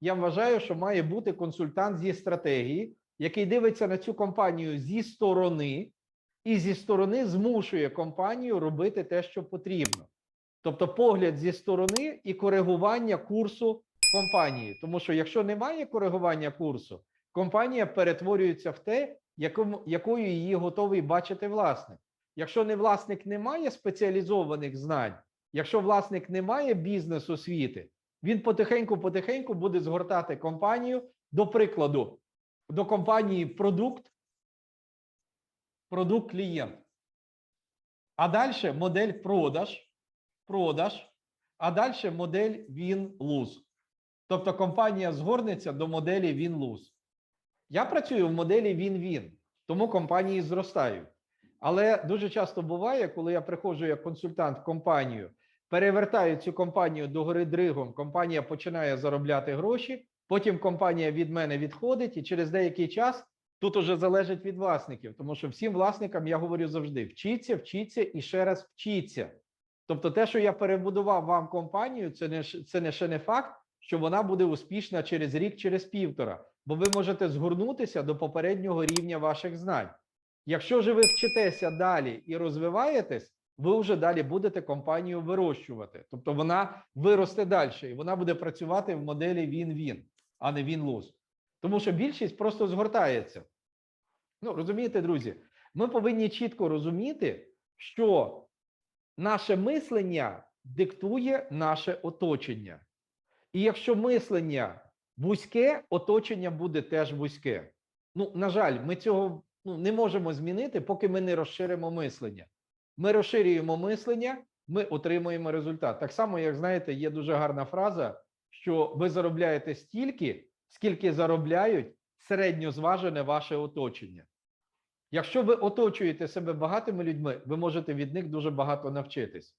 я вважаю, що має бути консультант зі стратегії, який дивиться на цю компанію зі сторони, і зі сторони змушує компанію робити те, що потрібно. Тобто погляд зі сторони і коригування курсу компанії. Тому що якщо немає коригування курсу, компанія перетворюється в те, якому, якою її готовий бачити власник. Якщо не власник не має спеціалізованих знань, якщо власник не має бізнес освіти, він потихеньку-потихеньку буде згортати компанію, до прикладу, до компанії продукт, продукт клієнт. А далі модель продаж, продаж, а далі модель win-lose. Тобто компанія згорнеться до моделі win-lose. Я працюю в моделі win-win, тому компанії зростають. Але дуже часто буває, коли я приходжу як консультант в компанію, перевертаю цю компанію до гори дригом, компанія починає заробляти гроші, потім компанія від мене відходить, і через деякий час тут уже залежить від власників, тому що всім власникам я говорю завжди: вчіться, вчіться і ще раз вчіться. Тобто, те, що я перебудував вам компанію, це не це не ще не факт, що вона буде успішна через рік, через півтора, бо ви можете згорнутися до попереднього рівня ваших знань. Якщо ж ви вчитеся далі і розвиваєтесь, ви вже далі будете компанію вирощувати. Тобто вона виросте далі, і вона буде працювати в моделі він-він, а не він-луз. Тому що більшість просто згортається. Ну, розумієте, друзі, ми повинні чітко розуміти, що наше мислення диктує наше оточення. І якщо мислення вузьке, оточення буде теж вузьке. Ну, на жаль, ми цього ну, не можемо змінити, поки ми не розширимо мислення. Ми розширюємо мислення, ми отримуємо результат. Так само, як знаєте, є дуже гарна фраза, що ви заробляєте стільки, скільки заробляють середньозважене ваше оточення. Якщо ви оточуєте себе багатими людьми, ви можете від них дуже багато навчитись.